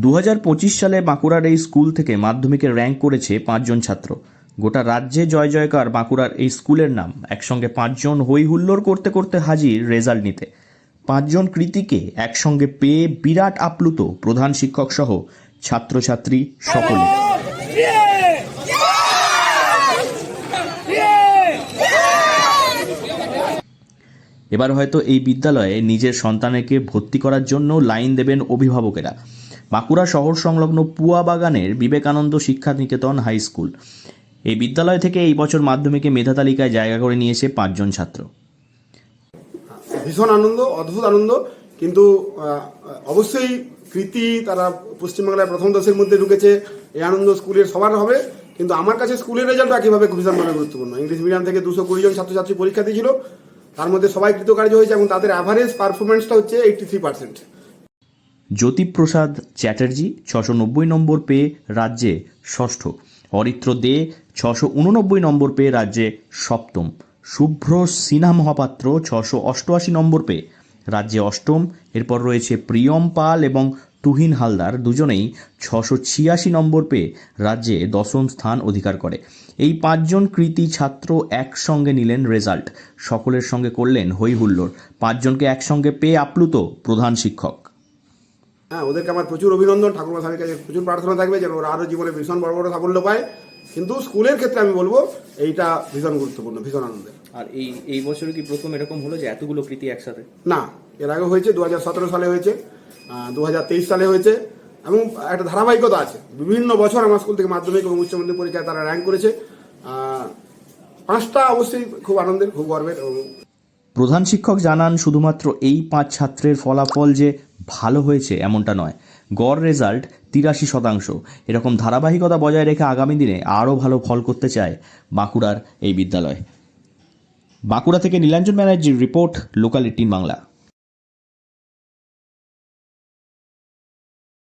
দু হাজার পঁচিশ সালে বাঁকুড়ার এই স্কুল থেকে মাধ্যমিকে র্যাঙ্ক করেছে পাঁচজন ছাত্র। গোটা রাজ্যে জয় জয়কার বাঁকুড়ার এই স্কুলের নাম। একসঙ্গে পাঁচজন হই হুল্লোড় করতে করতে হাজির রেজাল্ট নিতে। পাঁচজন কৃতিকে একসঙ্গে পেয়ে বিরাট আপ্লুত প্রধান শিক্ষক সহ ছাত্রছাত্রী সকলে। এবার হয়তো এই বিদ্যালয়ে নিজের সন্তানকে ভর্তি করার জন্য লাইন দেবেন অভিভাবকেরা। বাঁকুড়া শহর সংলগ্ন পুয়া বাগানের বিবেকানন্দ শিক্ষা নিকেতন হাই স্কুল। এই বিদ্যালয় থেকে এই বছর মাধ্যমিকে মেধা তালিকায় জায়গা করে নিয়েছে পাঁচজন ছাত্র। ভীষণ আনন্দ, অদ্ভুত আনন্দ, কিন্তু অবশ্যই কৃতি তারা পশ্চিমবাংলায় প্রথম দশের মধ্যে ঢুকেছে, এই আনন্দ স্কুলের সবার হবে, কিন্তু আমার কাছে স্কুলের রেজাল্ট একইভাবে ভীষণভাবে গুরুত্বপূর্ণ। ইংলিশ মিডিয়াম থেকে দুশো কুড়ি জন ছাত্রছাত্রী পরীক্ষা দিয়েছিল, তার মধ্যে সবাই কৃতকার্য হয়েছে এবং তাদের অ্যাভারেজ পারফরমেন্সটা হচ্ছে eighty three percent Jyotiprasad Chatterjee ছশো নব্বই নম্বর পেয়ে রাজ্যে ষষ্ঠ। অরিত্র দে ছশো উননব্বই নম্বর পেয়ে রাজ্যে সপ্তম। শুভ্র সিনহা মহাপাত্র ছশো অষ্টআশি নম্বর পেয়ে রাজ্যে অষ্টম। এরপর রয়েছে প্রিয়ম পাল এবং তুহিন হালদার দুজনেই ছশো ছিয়াশি নম্বর পেয়ে রাজ্যে দশম স্থান অধিকার করে। এই পাঁচজন কৃতি ছাত্র একসঙ্গে নিলেন রেজাল্ট। সকলের সঙ্গে করলেন হই হুল্লোড় পাঁচজনকে একসঙ্গে পেয়ে আপ্লুত প্রধান শিক্ষক। হ্যাঁ ওদেরকে আমার প্রচুর অভিনন্দন ঠাকুর স্বামীর কাছে প্রচুর প্রার্থনা থাকবে যেন ওরা আরও জীবনে ভীষণ বড় বড় সাফল্য পায়। কিন্তু স্কুলের ক্ষেত্রে আমি বলব এইটা ভীষণ গুরুত্বপূর্ণ ভীষণ আনন্দের। আর এই এই বছর কি প্রথম এরকম হলো যে এতগুলো কৃতি একসাথে? না এর আগে হয়েছে দু হাজার সতেরো সালে হয়েছে দু হাজার তেইশ সালে হয়েছে এবং একটা ধারাবাহিকতা আছে। বিভিন্ন বছর আমার স্কুল থেকে মাধ্যমিক এবং উচ্চ মাধ্যমিক পরীক্ষায় তারা র্যাঙ্ক করেছে। পাঁচটা অবশ্যই খুব আনন্দের খুব গর্বের। প্রধান শিক্ষক জানান শুধুমাত্র এই পাঁচ ছাত্রের ফলাফল যে ভালো হয়েছে এমনটা নয়। গড় রেজাল্ট তিরাশি শতাংশ। এরকম ধারাবাহিকতা বজায় রেখে আগামী দিনে আরও ভালো ফল করতে চায় বাঁকুড়ার এই বিদ্যালয়। বাঁকুড়া থেকে নীলাঞ্জন ব্যানার্জির রিপোর্ট, লোকাল এইটিন বাংলা।